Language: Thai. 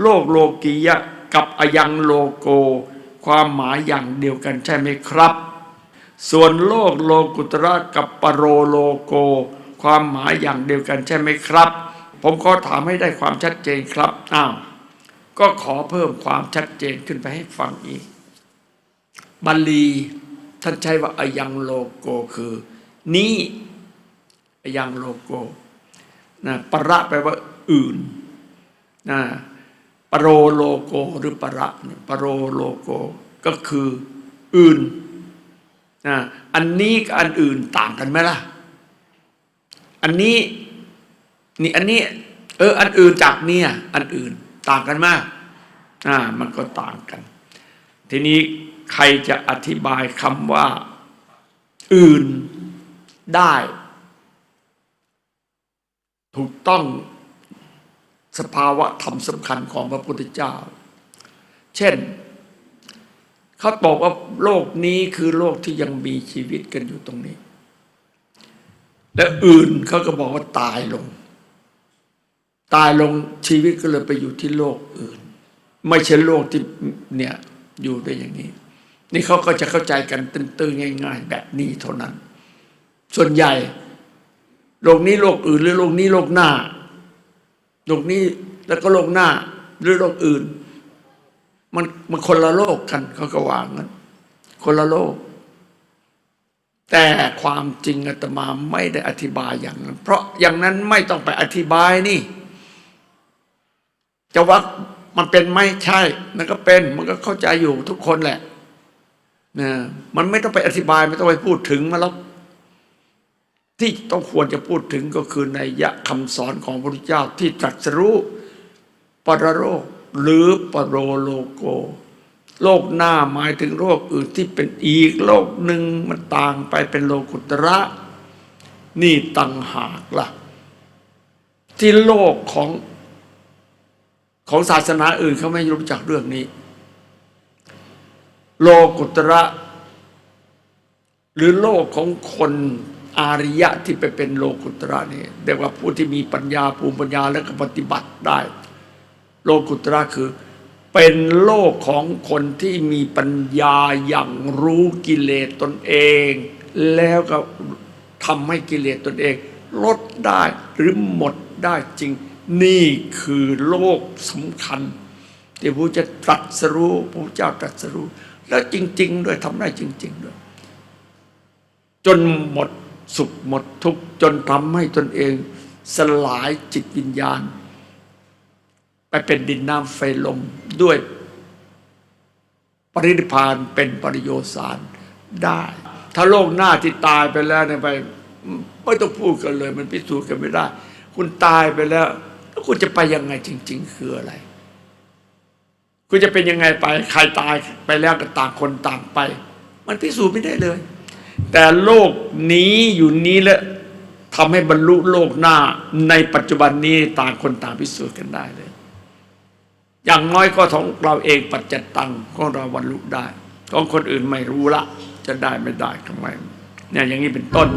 โลกโลกียะกับอยังโลโก ความหมายอย่างเดียวกันใช่ไหมครับ ส่วนโลกโลกุตระกับปโรโลโก ความหมายอย่างเดียวกันใช่ไหมครับ ผมขอถามให้ได้ความชัดเจนครับอ้าวก็ขอเพิ่มความชัดเจนขึ้นไปให้ฟังอีกบาลีท่านใช้ว่าอายังโลโกคือ นี้อายังโลโกนะประแปลว่าอื่นนะ โรโลโกหรือประเนี่ยปรโรโลโกก็คืออื่นนะอันนี้กับอันอื่นต่างกันไหมล่ะ อันนี้นี่อันนี้ เออ อันอื่นจากเนี่ยอันอื่นต่างกันมากอ่ามันก็ต่างกัน ทีนี้ใครจะอธิบายคำว่า อื่นได้ ถูกต้อง สภาวะธรรมสำคัญของพระพุทธเจ้า เช่น เขาบอกว่าโลกนี้คือโลกที่ยังมีชีวิตกันอยู่ตรงนี้ และอื่นเขาก็บอกว่าตายลง ตายลงชีวิตก็เลยไปอยู่ที่โลกอื่น ไม่ใช่โลกที่เนี่ยอยู่ได้อย่างนี้ นี่เขาก็จะเข้าใจกันตื้นๆง่าย ๆ แบบนี้เท่านั้น ส่วนใหญ่โลกนี้โลกอื่นหรือโลกนี้โลกหน้า โลกนี้แล้วก็โลกหน้าหรือโลกอื่น มันมันคนละโลกกันเขาก็วางนั้นคนละโลก แต่ความจริงอาตมาไม่ได้อธิบายอย่างนั้น เพราะอย่างนั้นไม่ต้องไปอธิบายนี่ จะว่ามันเป็นไม่ใช่นั่นก็เป็น มันก็เข้าใจอยู่ทุกคนแหละนะมันไม่ต้องไปอธิบายไม่ต้องไปพูดถึงมาแล้ว ที่ต้องควรจะพูดถึงก็คือในยะคำสอนของพระพุทธเจ้าที่ตรัสรู้ปรโรคหรือปรโรโลโก โลกหน้าหมายถึงโลกอื่นที่เป็นอีกโลกหนึ่งมันต่างไปเป็นโลกุตระ นี่ต่างหากล่ะ ที่โลกของของศาสนาอื่นเขาไม่รู้จักเรื่องนี้ โลกุตระ หรือโลกของคน อาริยะที่ไปเป็นโลกุตระนี่เรียกว่าผู้ที่มีปัญญาภูมิปัญญาและก็ปฏิบัติได้ โลกุตระคือ เป็นโลกของคนที่มีปัญญาอย่างรู้กิเลสตนเอง แล้วก็ทำให้กิเลสตนเอง ลดได้หรือหมดได้จริง นี่คือโลกสำคัญที่พระจะตรัสรู้พระเจ้าตรัสรู้ แล้วจริง ๆ ด้วยทำได้จริง ๆ ด้วย จนหมด สุขหมดทุกข์จนทำให้ตนเอง สลายจิตวิญญาณ ไปเป็นดินน้ำไฟลมด้วยปรินิพานเป็นปริโยสารได้ ถ้าโลกหน้าที่ตายไปแล้วเนี่ยไปไม่ต้องพูดกันเลย มันพิสูจน์กันไม่ได้ คุณตายไปแล้วแล้วคุณจะไปยังไงจริง ๆ คืออะไร คุณจะเป็นยังไงไป ใครตายไปแล้วก็ต่างคนต่างไป มันพิสูจน์ไม่ได้เลย แต่โลกนี้อยู่นี้แล้วทำให้บรรลุโลกหน้าในปัจจุบันนี้ต่างคนต่างพิสูจน์กันได้เลย อย่างน้อยก็ของเราเองปัจจตังของเราบรรลุได้ ของคนอื่นไม่รู้ละ จะได้ไม่ได้ทำไมเนี่ยอย่างนี้เป็นต้น